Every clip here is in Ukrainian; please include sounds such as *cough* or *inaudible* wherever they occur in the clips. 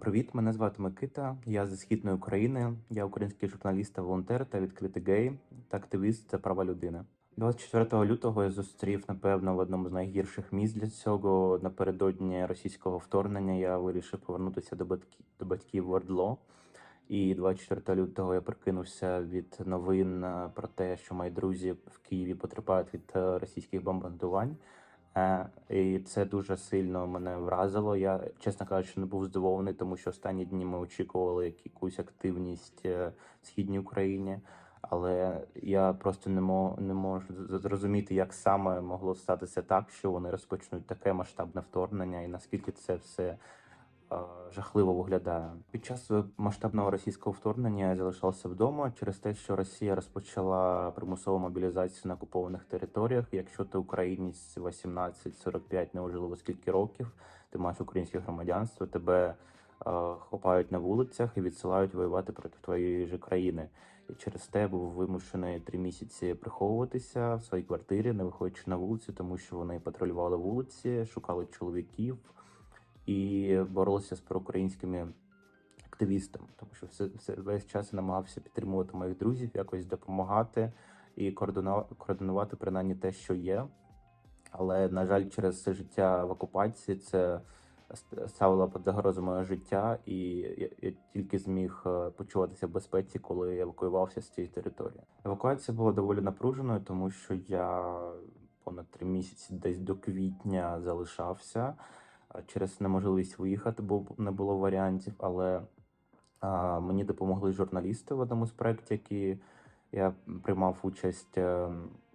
Привіт, мене звати Микита. Я зі східної України. Я український журналіст та волонтер та відкритий гей та активіст за права людини. 24 лютого я зустрів, напевно, в одному з найгірших місць для цього. Напередодні російського вторгнення я вирішив повернутися до батьків до батьків в Ордло. І 24 лютого я прикинувся від новин про те, що мої друзі в Києві потерпають від е, російських бомбардувань. Е, І це дуже сильно мене вразило. Я, чесно кажучи, не був здивований, тому що останні дні ми очікували якусь активність е, в східній Україні. Але я просто не мо не можу зрозуміти, як саме могло статися так, що вони розпочнуть таке масштабне вторгнення, і наскільки це все жахливо виглядає. Під час масштабного російського вторгнення я залишався вдома через те, що Росія розпочала примусову мобілізацію на окупованих територіях. Якщо ти українець 18-45, неважливо скільки років, ти маєш українське громадянство, тебе е, хопають на вулицях і відсилають воювати проти твоєї ж країни. І через те був вимушений три місяці приховуватися в своїй квартирі, не виходячи на вулицю, тому що вони патрулювали вулиці, шукали чоловіків і боролися з проукраїнськими активістами, тому що все, все весь час намагався підтримувати моїх друзів, якось допомагати і координувати, принаймні те, що є. Але на жаль, через життя в окупації це ст- ставило під загрозу моє життя, і я, я тільки зміг е, почуватися в безпеці, коли евакуювався з цієї території. Евакуація була доволі напруженою, тому що я понад три місяці, десь до квітня, залишався через неможливість виїхати, бо не було варіантів. Але а, мені допомогли журналісти в одному з проєктів, які я приймав участь е,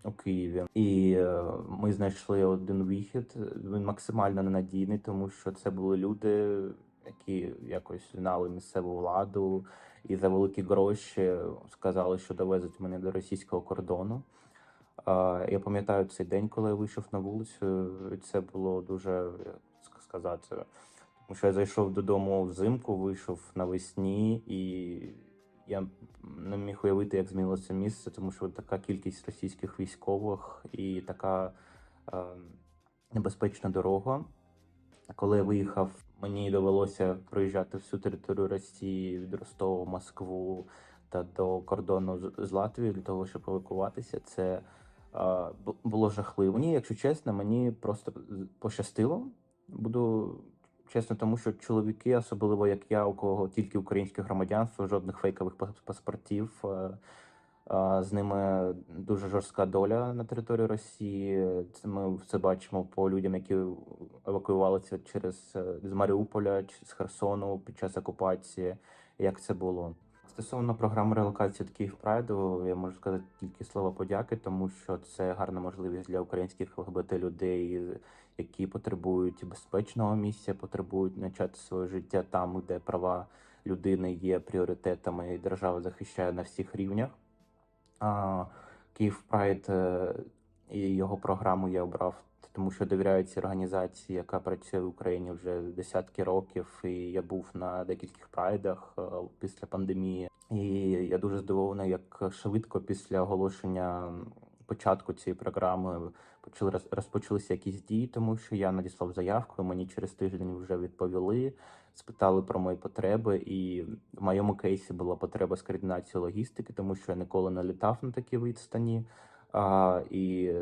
у Києві, і е, ми знайшли один вихід. Він максимально ненадійний, тому що це були люди, які якось знали місцеву владу, і за великі гроші сказали, що довезуть мене до російського кордону. Я пам'ятаю цей день, коли я вийшов на вулицю. Це було дуже сказати. Тому що я зайшов додому взимку, вийшов навесні, і я не міг уявити, як змінилося місце, тому що така кількість російських військових і така е, небезпечна дорога. Коли я виїхав, мені довелося проїжджати всю територію Росії від Ростова, Москву та до кордону з- Латвією для того, щоб евакуватися. Це е, було жахливо. Ні, якщо чесно, мені просто пощастило. Буду чесно, тому що чоловіки, особливо як я, у кого тільки українське громадянство, жодних фейкових паспортів. е, З ними дуже жорстка доля на території Росії. Це ми це бачимо по людям, які евакуювалися через е, з Маріуполя з Херсону під час окупації. Як це було? Стосовно програми релокації від Київ Прайду, я можу сказати тільки слова подяки, тому що це гарна можливість для українських ЛГБТ людей, які потребують безпечного місця, потребують почати своє життя там, де права людини є пріоритетами, і держава захищає на всіх рівнях. А, Київ Прайд е, і його програму я обрав, тому що довіряю цій організації, яка працює в Україні вже десятки років. І я був на декількох прайдах е, після пандемії. І я дуже здивований, як швидко після оголошення початку цієї програми почали роз- розпочалися якісь дії, тому що я надіслав заявку. Мені через тиждень вже відповіли, спитали про мої потреби, і в моєму кейсі була потреба з координацією логістики, тому що я ніколи не літав на такі відстані. А, і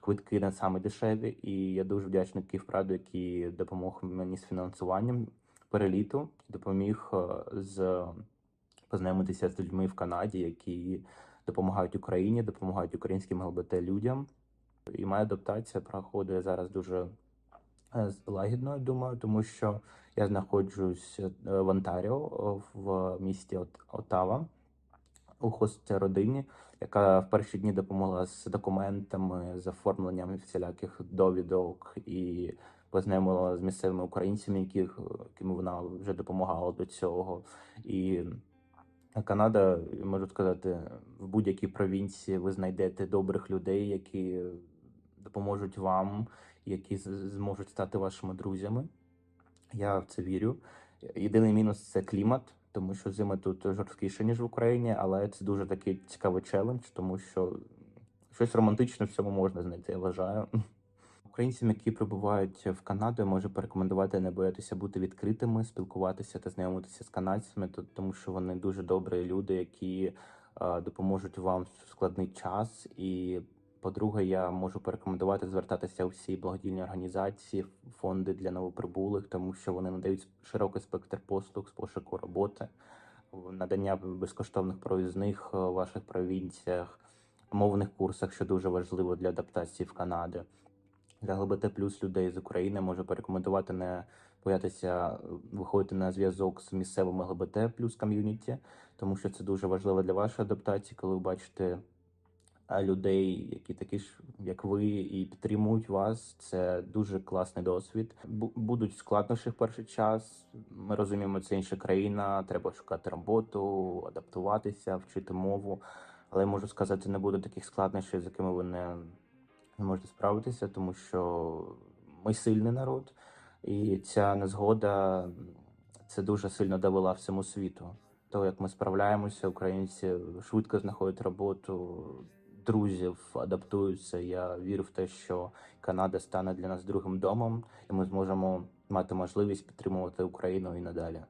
квитки не саме дешеві. І я дуже вдячний Київпраду, який допомог мені з фінансуванням переліту, допоміг е, з познайомитися з людьми в Канаді, які допомагають Україні, допомагають українським ЛГБТ людям. І моя адаптація проходить зараз дуже е, лагідно, думаю, тому що я знаходжусь е, в Онтаріо, в місті От- Отава у хості родині, яка в перші дні допомогла з документами, з оформленням всіляких довідок і познайомила з місцевими українцями, яких яким вона вже допомагала до цього. І Канада, можу сказати, в будь-якій провінції ви знайдете добрих людей, які допоможуть вам, які зможуть стати вашими друзями. Я в це вірю. Єдиний мінус це клімат, тому що зими тут жорсткіше, ніж в Україні, але це дуже такий цікавий челендж, тому що щось романтичне в цьому можна знайти, я вважаю. *laughs* Українцям, які прибувають в Канаду, я можу порекомендувати не боятися бути відкритими, спілкуватися та знайомитися з канадцями, то- тому що вони дуже добрі люди, які е, допоможуть вам в складний час. І по-друге, я можу порекомендувати звертатися у всі благодійні організації, фонди для новоприбулих, тому що вони надають широкий спектр послуг з пошуку роботи, надання безкоштовних проїзних е, в ваших провінціях, мовних курсах, що дуже важливо для адаптації в Канаді. Для ЛГБТ плюс людей з України можу порекомендувати не боятися е, виходити на зв'язок з місцевим ЛГБТ плюс ком'юніті, тому що це дуже важливо для вашої адаптації, коли ви бачите людей, які такі ж, як ви, і підтримують вас. Це дуже класний досвід. Бу- Будуть складнощі в перший час. Ми розуміємо, це інша країна, треба шукати роботу, адаптуватися, вчити мову. Але можу сказати, не буде таких складнощів, з якими ви не можете справитися, тому що ми сильний народ, і ця незгода це дуже сильно довела всьому світу. То, як ми справляємося, українці швидко знаходять роботу, друзів адаптуються. Я вірю в те, що Канада стане для нас другим домом, і ми зможемо мати можливість підтримувати Україну і надалі.